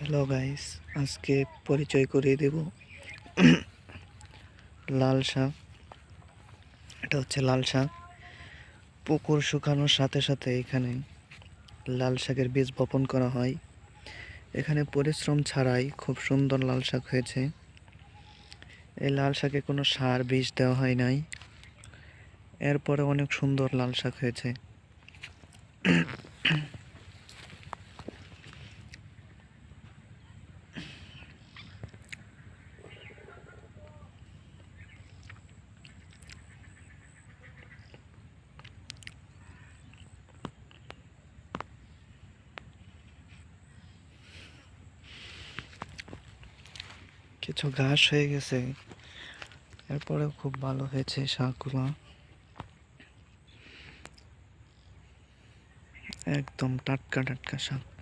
Hello guys আজকে পরিচয় করিয়ে দেব। লাল শাক। এটা হচ্ছে লাল শাক। পুকুর শুকানোর সাথে সাথে এখানে লাল শাকের বীজ বপন করা হয়। এখানে পরিশ্রম ছাড়াই খুব সুন্দর লাল শাক হয়েছে। এই লাল শাকে কোনো সার, বীজ দেওয়া হয় নাই। এরপরে অনেক সুন্দর লাল শাক হয়েছে। কিছু ঘাস হয়ে গেছে। এরপরেও খুব ভালো হয়েছে শাকগুলো। একদম টাটকা টাটকা শাক।